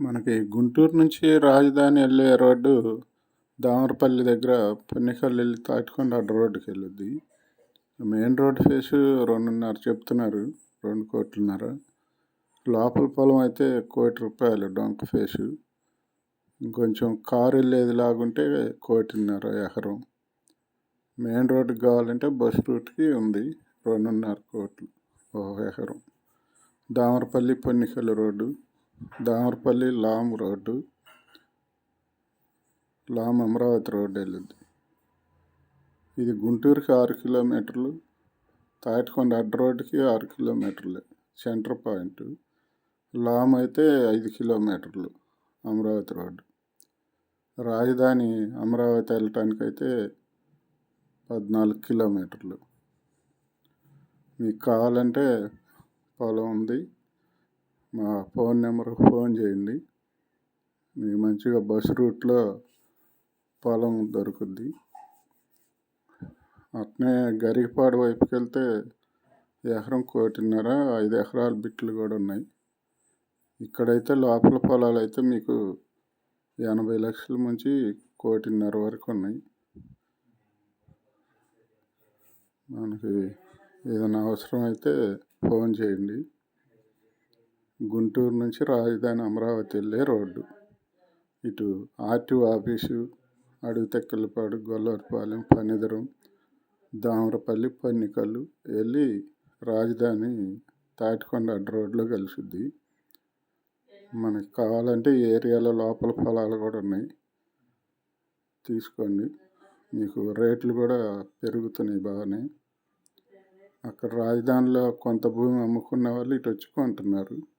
మనకి గుంటూరు నుంచి రాజధాని వెళ్ళే రోడ్డు దామరపల్లి దగ్గర పున్నికల్ వెళ్ళి తాటికొండ అడ్డ రోడ్డుకి వెళ్ళుద్ది. మెయిన్ రోడ్ ఫేసు రెండున్నర చెప్తున్నారు రెండు కోట్లున్నర. లోపల పొలం అయితే కోటి రూపాయలు డొంక ఫేసు. ఇంకొంచెం కారు వెళ్ళేది లాగుంటే కోటిన్నర ఎకరం. మెయిన్ రోడ్డుకి కావాలంటే బస్ రూట్కి ఉంది రెండున్నర కోట్లు ఓ ఎకరం. Damarapalli Ponnikal road. Damarapalli Lam road Lam Amaravati road వెళ్ళింది. ఇది గుంటూరుకి ఆరు కిలోమీటర్లు తాటికొండ అడ్డ రోడ్డుకి ఆరు కిలోమీటర్లు సెంటర్ పాయింట్. లామ్ అయితే ఐదు కిలోమీటర్లు అమరావతి రోడ్డు. రాజధాని అమరావతి వెళ్ళటానికైతే పద్నాలుగు కిలోమీటర్లు. మీకు కావాలంటే పొలం ఉంది మా ఫోన్ నెంబర్కి ఫోన్ చేయండి. మీకు మంచిగా బస్ రూట్లో పొలం దొరుకుద్ది. అట్నే గరికపాడు వైపుకి వెళ్తే ఎకరం కోటిన్నర ఐదు ఎకరాల బిట్లు కూడా ఉన్నాయి. ఇక్కడైతే లోపల పొలాలు అయితే మీకు ఎనభై లక్షల నుంచి కోటిన్నర వరకు ఉన్నాయి. మనకి ఏదైనా అవసరం అయితే ఫోన్ చేయండి. గుంటూరు నుంచి రాజధాని అమరావతి వెళ్ళే రోడ్డు. ఇటు ఆర్టీఓ ఆఫీసు అడవి తెక్కలపాడు గొల్లవరిపాలెం పనిదరం దామరపల్లి పన్నికల్లు వెళ్ళి రాజధాని తాటికొండ అడ్డ రోడ్లో కలిసిద్ది. మనకి కావాలంటే ఈ ఏరియాలో లోపల పొలాలు కూడా ఉన్నాయి. తీసుకోండి. మీకు రేట్లు కూడా పెరుగుతున్నాయి బాగానే. అక్కడ రాజధానిలో కొంత భూమి అమ్ముకున్న వాళ్ళు ఇటు వచ్చి కొంటున్నారు.